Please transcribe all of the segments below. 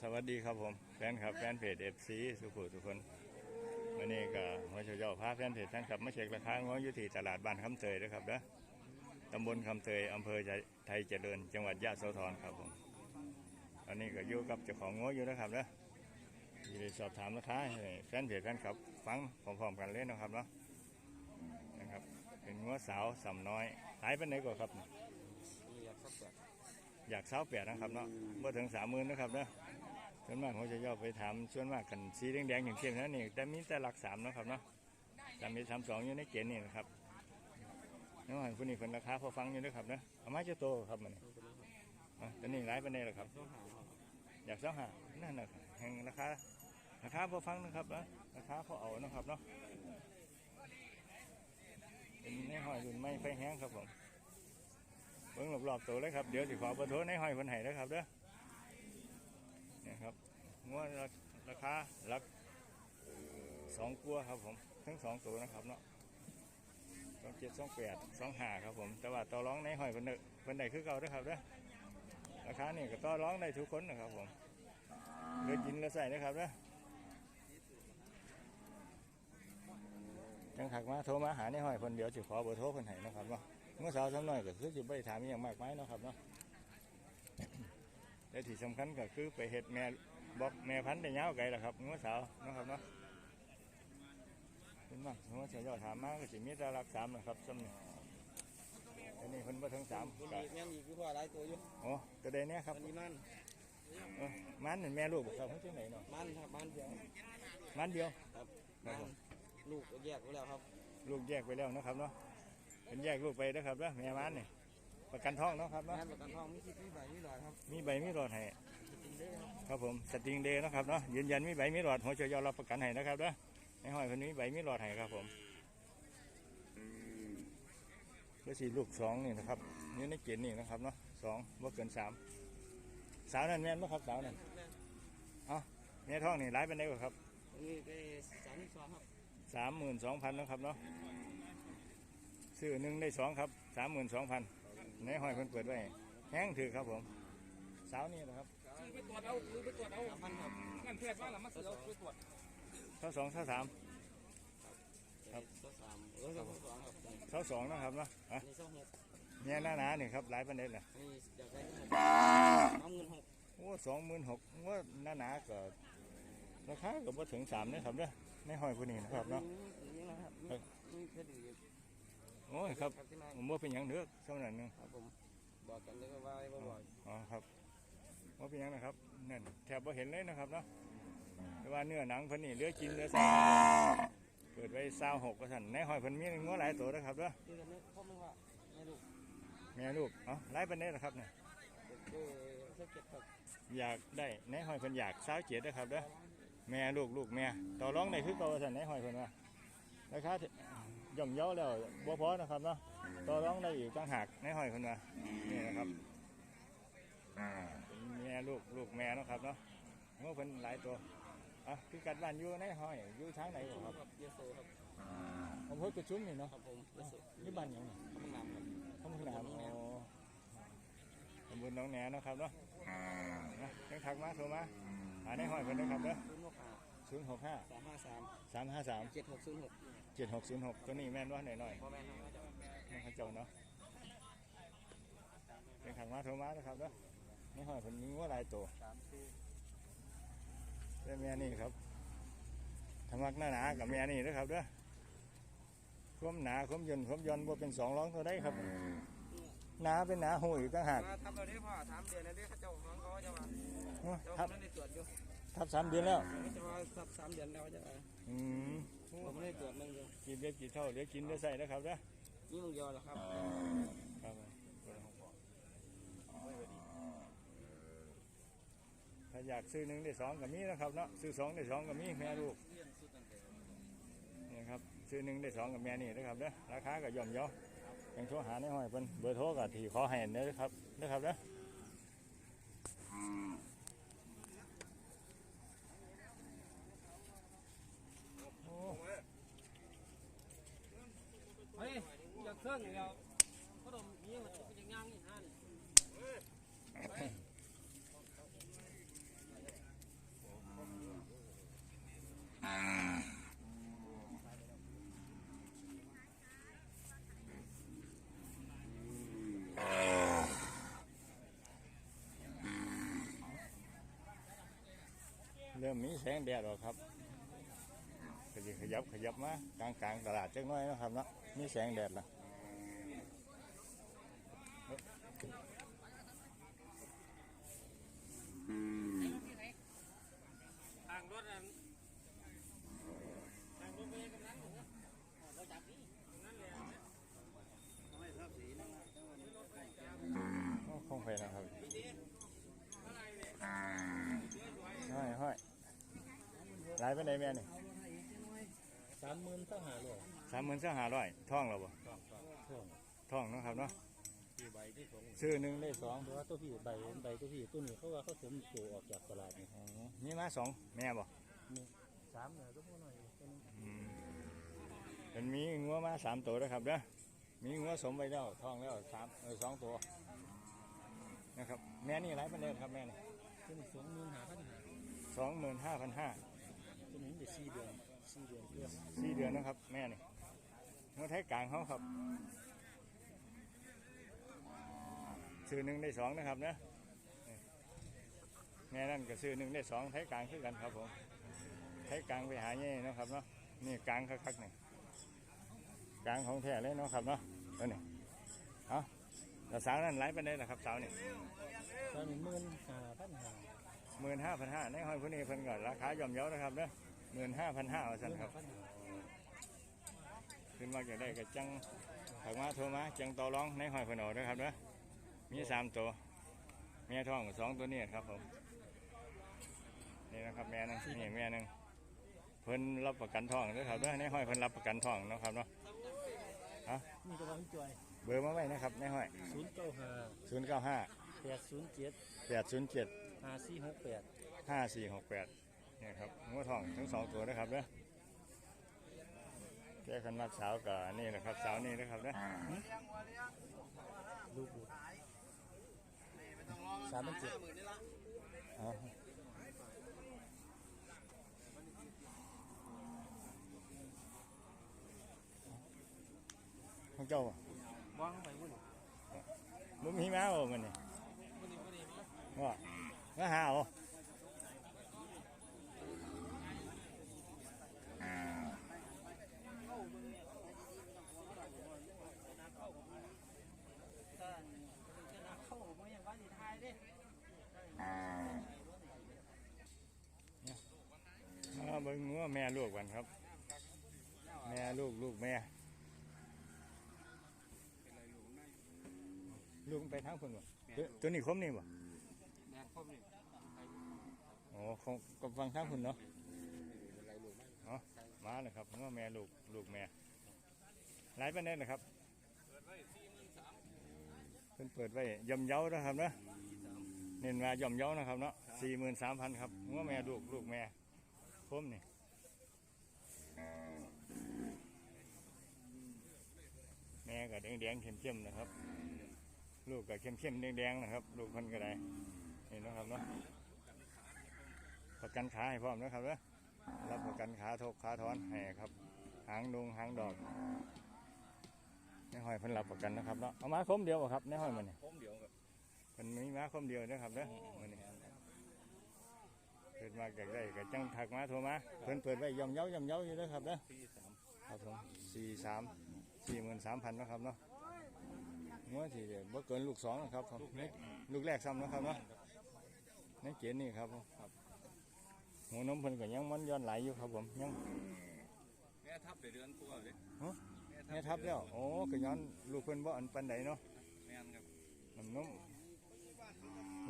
สวัสดีครับผมแฟนครับแฟนเพจเอฟซีสุขุทุกคนวันนี้ก็หัวเฉยาพาแฟนเพจแฟนคลับมาเช็คราคาหัวอยู่ที่ตลาดบ้านคำเตยนะครับเด้อตำบลคำเตยอำเภอไทยเจริญ จังหวัดยะโสธรครับผมตอนนี้ก็อยู่กับเจ้าของงัวอยู่นะครับเด้อที่ได้สอบถามราคาแฟนเพจแฟนคลับ ฟังพร้อมๆกันเลยนะครับเนาะนะครับ เป็นงัวสาวสำน้อยขายเป็นไหนก่อนครับนี่อยากสักแบบ อยากเช้าแปดนะครับเนาะเมื่อถึงสามหมื่นนะครับเนาะส่วนมากผมจะย่อไปถามส่วนมากกันสีแดงๆอย่างเข้มนั่นนี่แต่มีแต่หลักสามนะครับเนาะแต่มีสามสองอยู่ในเกณฑ์นี่นะครับน้องหันคนนี้คนราคาพอฟังอยู่นะครับเนาะเอามาเจ้าโตครับมันอะตัวนี้ร้ายไปไหนล่ะครับอครับ อยากเช้าหานั่นนะครับแห่งราคาราคาพอฟังนะครับนะราคาพอเอานะครับเนาะเป็นในหอยรุ่นไม่ไฟแห้งครับผม รอบๆตัวเลยครับ เดี๋ยวสิขอเบอร์โทรในห้อยคนไห้นะครับเด้อเนี่ยครับงวดราคาหลักสองกัวครับผม ทั้งสองตัวนะครับเนาะสองเจ็ดสองแปดสองห้าครับผม แต่ว่าต่อร้องในห้อยคนเด้อคนใดคือเก่าด้อครับเด้อราคานี่ก็ต่อร้องได้ทุกคนนะครับผมเลือกินเลือใส่นะครับเด้อยังถักมาโทรมาหาในห้อยคนเดียวสิขอเบอร์โทรคนไห้นะครับเนาะ มื่อสาวสำน้อยก็คือสิบ่ไปถามอหย่างมากมายเนาะครับเนาะแต่ที่สำคัญก็คือไปเห็ดแม่บอกแม่พันธุ์ได้ยาวไกลล่ะครับเมื่อสาวเนาะครับเนาะเป็นมากเมื่อเสียยอดถามมาก็สิมีแต่รักสามนะครับสำนี่อันนี้เพิ่นบ่ถึงสามตัวก็นี้แม่งอีกคือว่าหลายตัวอยู่โอ้ตัวใดเนี่ยครับอันนี้มันเออมันนี่แม่ลูกบ่ครับเพิ่นจังไหนเนาะมันครับมันเดียวมันเดียวครับครัมับนลูกก็แยกไว้แล้วครับ ลูกแยกไปแล้วนะครับเนาะ เป็นแยกลูกไปนะครับเนาะแม่มันนี่ประกันท้องเนาะครับเนาะงานประกันทองมีคิดมีใบมีหลอดครับมีใบมีรอดให้จริงๆเด้อครับครับผมสติงเดย์นะครับเนาะยืนยันมีใบมีหลอดหัวเชียวยอรับประกันให้นะครับเนาะในห้อยคนนี้ใบมีหลอดให้ครับผมแล้วสี่ลูกสองนี่นะครับนี่ในเกณฑ์นี่นะครับเนาะสองว่าเกินสามสาวนั่นแม่นบ่ครับสาวนั่นแม่ท้องนี่ร้ายเป็นไงบ่ครับอันนี้ได้สามที่สองครับสามหมื่นสองพันนะครับเนาะ ซื้อหนึ่งได้สองครับสามหมื่นสองพันในห้อยเพิ่นเปิดไว้แห้งถือครับผมสาวนี่นะครับไปตรวจเอาหรือไปตรวจเอาสามพันครับงั้นเพื่อนว่าเรามาสือเอาไปตรวจเท่าสองเท่าสามครับตัวสามเออตัวสองครับเท่าสองนะครับเนาะอะอันนี้สองหกเนี่ยหน้าหนานี่ครับหลายประเด็นเลยอันนี้อยากได้หกน้ำเงินหกโอ้สองหมื่นหกว่าหน้าหนาก็ราคาก็บ่ถึงสามนะครับเด้อในห้อยผู้นี้นะครับเนาะ โอ้ยครับครับที่ไหนผมว่าเป็นหยังเด้อเท่านั้นหนึงครับผมบอกกันเลยว่าบ่บ่อยอ๋อครับว่าเป็นหยังนะครับนั่นแทบบ่เห็นเลยนะครับเนาะแต่ว่าเนื้อหนังเพิ่นนี่เหลือกินเหลือใส่เปิดไว้ซาวหกก็สั่นในห้อยเพิ่นมีงัวหลายตัวนะครับเด้อนี่กันนี่พ่อมึงว่าแม่ลูกแม่ลูกเอ๋อหลายประเด็นนะครับเนี่ยเด็กก็สักเก็บครับอยากได้ในห้อยเพิ่นอยากสาวเจ็ดนะครับเด้อแม่ลูกลูกแม่ต่อรองได้คือเก่าว่าสั่นในห้อยเพิ่นว่าราคาที่ ย่อมเยาแล้วบ่พอนะครับเนาะต่อรองได้อีกต่างหากในห้อยคนว่านี่นะครับเป็นแม่ลูกลูกแม่เนาะครับเนาะงูเพิ่นหลายตัวอะพิกัดบ้านอยู่ในห้อยอยู่ทางไหนบ่ครับครับเยโซครับอำเภอกระชุ่มนี่เนาะครับผมเยโซนี่บ้านหยังนี่ข้าวมันน้ำครับตำบลหนามอ๋อตำบลหนองแหนเนาะครับเนาะนะยังทักมาโทรมาหาในห้อยเพิ่นนะครับเด้อ ศูนย์หกห้า065สามห้าสาม353เจ็ดหกศูนย์หก7606ตัวนี้แม่นว่าหน่อยๆพ่อแม่น้องก็จะน้องเขาเจ้าเนาะเป็นขังมาโทรมานะครับเนาะนี่หอยผลมีว่าหลายตัวสามสี่แต่แม่นี่ครับทำมักหน้าหนากับแม่นี่นะครับเด้อความหนาความยนความยนว่าเป็นสองร้องตัวได้ครับหนาเป็นหนาหูอีกต่างหากมาทำเราได้พ่อถามเดือนแล้วเด้เขาเจ้าของเขาจะมาเนาะเจ้าทับไม่ได้ตรวจอยู่ ทับสามเดือนแล้วจะว่าสับสามเดือนแล้วจะมาอืมผมไม่ได้ตรวจมึงอยู่กินเล็กกินเท่าเหลือกินเหลือใส่นะครับเด้อนี่มึงเดียวเหรอครับครับถ้าอยากซื้อหนึ่งได้สองกับมีนะครับเนาะซื้อสองได้สองกับมีแม่ลูกนี่ครับซื้อหนึ่งได้สองกับแม่นี่นะครับเด้อราคาก็ย่อมเยายังโทรหาในห้อยเพิ่นเบอร์โทรก็ที่ขอให้เด้อครับนะครับเด้ เริ่มมีแสงแดดแล้วครับขยับขยับมากลางกลางตลาดจังน้อยนะครับเนาะมีแสงแดดแล้ว ไปไหนใดแม่นี่สามหมื่นต้องหาเลยสามหมื่นสห้าร้อยท่องเราบ่ช่องช่องท่องเนาะครับเนาะที่ใบที่สองซื้อหนึ่งได้สองเพราะว่าตัวพี่ใบใบตัวพี่ตัวนี้เขาว่าเขาสมตัวออกจากตลาดนี่อ๋อมีมาสองแม่บ่สามเนี่ยก็พอหน่อยเป็นอืมเป็นมีงัวมาสามตัวแล้วครับเด้อมีงัวสมไปแล้วท่องแล้วสามเออสองตัวนะครับแม่นี่หลายประเด็นครับแม่นี่ตัวนี้สองหมื่นหาพันหาสองหมื่นห้าพันห้า ตัวนี้ได้สี่เดือนสี่เดือนเพื่อสี่เดือนนะครับ แม่นี่งัวไทยกลางเขาครับซื้อหนึ่งได้สองนะครับนะนี่แม่นั่นก็ซื้อหนึ่งได้สองไทยกลางคือกันครับผมไทยกลางไปหาเงี้ยเนาะครับเนาะนี่กลางคักๆนี่กลางของแท้เลยเนาะครับเนาะแล้วนี่เอาแล้วสาวนั่นไล่ไปได้ละครับสาวนี่ตอนนี้หมื่นหาพันหา หมื่นห้าพันห้าในห้อยผู้นี้เพิ่นก็ราคาย่อมเยานะครับเนาะหมื่นห้าพันห้าว่าซั่นครับพันหาขึ้นมาอยากได้ก็จังถักมาโทรมาจังต่อรองในห้อยเพิ่นเอาเด้อครับเนาะมีสามตัวแม่ท้องสองตัวนี้ครับผมนี่นะครับแม่หนึงนี่แม่หนึงเพิ่นรับประกันท้องเด้อครับเด้อในห้อยเพิ่นรับประกันท้องเนาะครับเนาะมีตัวพี่จอยเบอร์มาไว้นะครับในห้อยศูนย์เก้าห้าศูนย์เก้าห้าแปดศูนย์เจ็ดแปดศูนย์เจ็ด ห้าสี่หกแปดห้าสี่หกแปดนี่ครับงัวทองทั้งสองตัวนะครับเด้อแก้คันมัดสาวกับนี่นะครับสาวนี่นะครับเด้อลูกบุตรสามพันเจ็ดเอาของเจ้าบ่วางไปวุ่นมึงมีม้าบ่มันนี่วุ่น วุ่นมาว่ามาหาเอาเข้ามาอย่างว่าสิทายเด้มาเบิ่งงัวแม่ลูกกันครับ แม่ลูกลูกแม่ ลูกมันไปทางคนบ่ตัวตัวนี้คมนี่บ่ แม่คมนี่อ๋อคงก็ฟังทางคุณเนาะเนาะมาเลยครับงัวแม่ลูกลูกแม่หลายปานใดนะครับเพิ่นเปิดไว้ย่อมเย้านะครับนะเน้นว่าย่อมเย้านะครับเนาะสี่หมื่นสามพันครับงัวแม่ลูกลูกแม่คมนี่แม่ก็แดงๆเข้มๆนะครับ ลูกก็เข้มๆแดงๆนะครับ ลูกมันก็ได้ นี่นะครับเนาะประกันขาให้พร้อมนะครับเด้อรับประกันขาทกขาถอนให้ครับ หางดงหางดอกในห้อยเพิ่นรับประกันนะครับเนาะเอามาคมเดียวบ่ครับในห้อยมันนี่ผมเดียวกับเพิ่นมีมาคมเดียวนะครับเด้อมันนี่เกิดมาจากได้ก็จังถักมาโทรมาเพิ่นเปิดไว้ย่อมเย้าย่อมเย้าอยู่เด้อครับเด้อปีสามครับผมสี่สามสี่หมื่นสามพันนะครับเนาะงวดที่เดียวบ่เกินลูกสองนะครับผมนี่ลูกแรกซ้ำนะครับเนาะ ในเกณฑ์นี่ครับผมครับหัวนมเพิ่นก็ยังมันย้อนไหลอยู่ครับผมยังแม่ทับไปเดือนกว่าเลยแม่ทับแล้วโอ้ก็ย้อนลูกเพิ่นบ่อันปันใดเนาะแม่นครับน้ำนม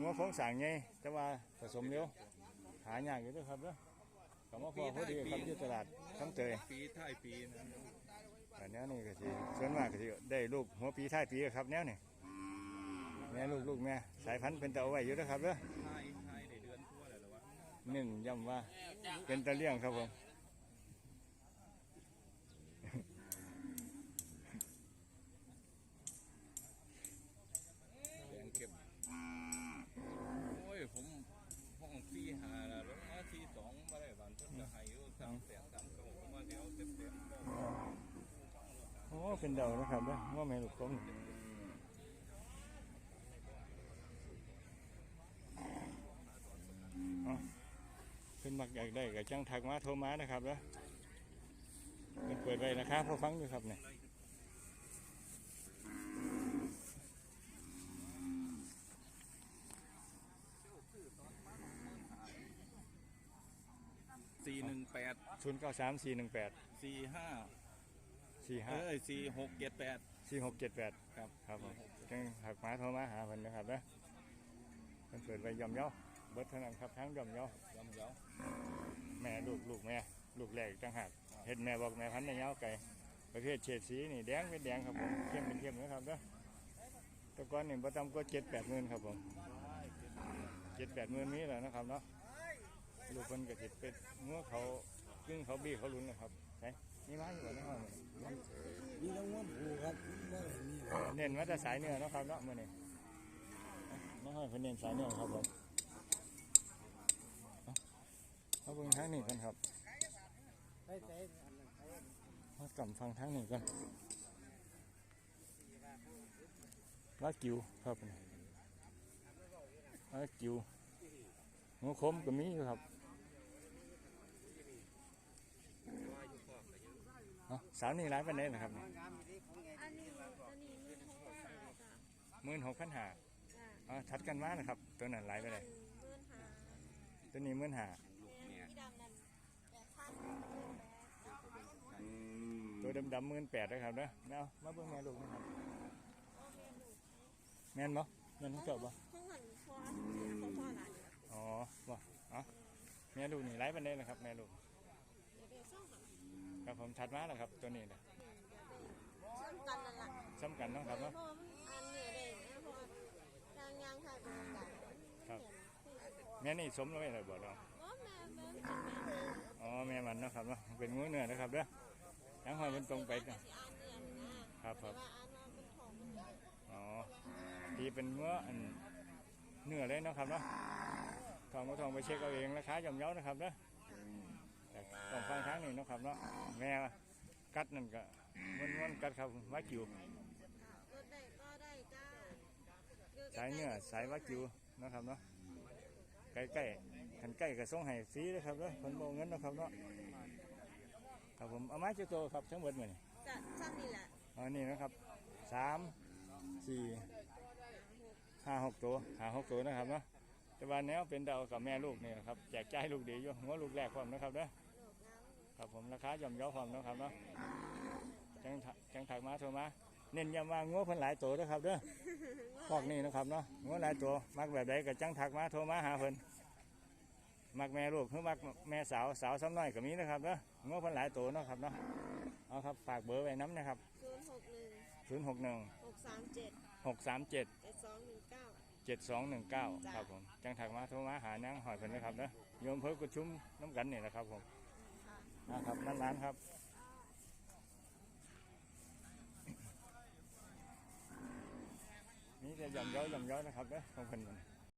งัวโครงสร้างไงแต่ว่าผสมเร็วหายากอยู่เด้วยครับเด้อก็มาพอพอดีครับอยู่ตลาดคำเตยปีท้ายปีนะอันนี้นี่ก็สิส่วนมากก็สิได้ลูกหัวปีท้ายปีครับแนวนี่แม่ลูกลูกแม่สายพันธุ์เป็นตะเอาไว้อยู่เด้อครับเด้อท้าย วะเน้นย้ำว่า เป็นตะเลี่ยงครับผมแดงเก็บโอ้ย ผมห้องที่หาแล้วลงมาที่สองมาได้บ้านเพิ่นจะให้อยู่สามแสนสามเก้าผมมาเดี๋ยวเต็มเต็มโอ้ เป็นเดานะครับเด้อว่าแม่ลูกกลมเอาขึ้นมักอยากได้ก็จังทักมาโทรมานะครับเด้อมันเปิดไว้นะครับพอฟังอยู่ครับเนี่ยสี่หนึ่งแปดศูนย์เก้าสามสี่หนึ่งแปดสี่ห้าสี่ห้าเอ้ยสี่หกเจ็ดแปดสี่หกเจ็ดแปดครับครับผมจังทักมาโทรมาหาเพิ่นนะครับเด้อมันเปิดไว้ย่อมเยา เบิดเท่านั้นครับทั้งย่อมเยาย้ำเย้าแม่ลูกลูกแม่ลูกแรกต่างหากเห็ดแม่บอกแม่พันธุ์ในเงาไก่ประเภทเฉดสีนี่แดงเป็นแดงครับผมเข้มเป็นเข้มนะครับเด้อแตะก้อนนี่ประจำก็เจ็ดแปดหมื่นครับผมเจ็ดแปดหมื่นนี้แหละนะครับเนาะลูกคนก็จิตเป็นเมื่อเขากึ่งเขาบี้เขาลุ้นนะครับใช่นี่มาอยู่บ่ในห้องมื้อนี้มีต้องม้วนผูครับไม่มีเน้นว่าจะสายเนื้อเนาะครับเนาะมื่อนี้น้องห้อยเพิ่นเน้นสายเนื้อครับผมเอา เอาเบิ่งทางนี้กันครับใช้ใช้อันนั้นใช้มากำฟังทางนี้กันว่ากิวครับว่ากิวงูคมก็มีอยู่ครับเอาสาวนี่ร้ายปานใดนะครับงามอยู่ที่ของไงอันนี้ตัวนี้มือหกพันหาจ้ะหมื่นหกพันหาจ้ะเอาทัดกันมานะครับ ตัวนั้นร้ายไปเลยมื่นหาตัวนี้หมื่นหา แม่ที่ดำนั่นแปดพันแปด ตัวดำดำหมื่นแปดนะครับเนาะเอามาเบิ่งแม่ลูกนะครับโอเคหนูแม่นบ่แม่นของเจ้าบ่ห้องหันพอของพ่อหลานเนี่ยอ๋อบ่เอาแม่ลูกนี่ร้ายปานใดนะครับแม่ลูกเดี๋ยวเดี๋ยวซ่องหันครับผมถัดมาแล้วครับตัวนี้นะซ่อมกันนั่นแหละซ้ำกันเนาะครับเนาะพ่อมันอันเหนือเด้งนะพ่อยางยางถ่ายเป็นกันครับแม่นี่สมแล้วไม่เลยบ่เนาะบ่แม่แม่เป็นแม่เด้งอ๋อแม่มันเนาะครับเนาะเป็นงูเนื้อนะครับเด้อ ยังหอยมันตรงไปสิเด้ออ่านะครับครับแต่ว่าอ่านว่าเป็นของมันใหญ่อ๋อทีเป็นเนื้ออันเนื้อเลยนะครับเนาะทองก็ทองไปเช็คเอาเองราคาย่อมเยานะครับเด้อแต่ต้องฟังทางนี้นะครับเนาะแม่กัดนั่นก็มันมันกัดครับว่ากิวสายเนื้อสายวากิวนะครับเนาะใกล้ๆขันใกล้กับส่งให้ฟรีนะครับเนาะคนโมเงินนะครับเนาะ ครับผมเอามาเจ้าโตครับทั้งหมดหมดนี่จะซ้ำนี่แหละอันนี้นะครับสามสี่ห้าหกตัวหาหกตัวนะครับเนาะแต่ว่าแนวเป็นเดากับแม่ลูกนี่นะครับแจกจ่ายลูกดีอยู่หัวลูกแรกความนะครับเด้อโลกน้ำครับผมราคาย่อมเยาความนะครับเนาะจังถจังถักมาโทรมาเน้นย้ำว่างัวเพิ่นหลายตัวนะครับเด้อพวกนี้นะครับเนาะงัวหลายตัวมักแบบใดก็จังถักมาโทรมาหาเพิ่น มักแม่ลูกหรือมักแม่สาวสาวซ้ำน้อยก็มีนะครับเนาะงัวเพิ่นหลายตัวเนาะครับเนาะเอาครับฝากเบอร์ไว้น้ำนะครับศูนย์หกหนึ่ง0 6 1หกสามเจ็ด6 3 7เจ็ดสองหนึ่งเก้า7 2 1 9ครับผมจังถักมาโทรมาหานางหอยเพิ่นนะครับเนาะโยมเพิ่นกุชุมน้ำกันนี่แหละครับผมนะครับนั่นร้านครับนี่จะย่อมเย้อยย่อมเย้อยนะครับเด้อของเพิ่นมัน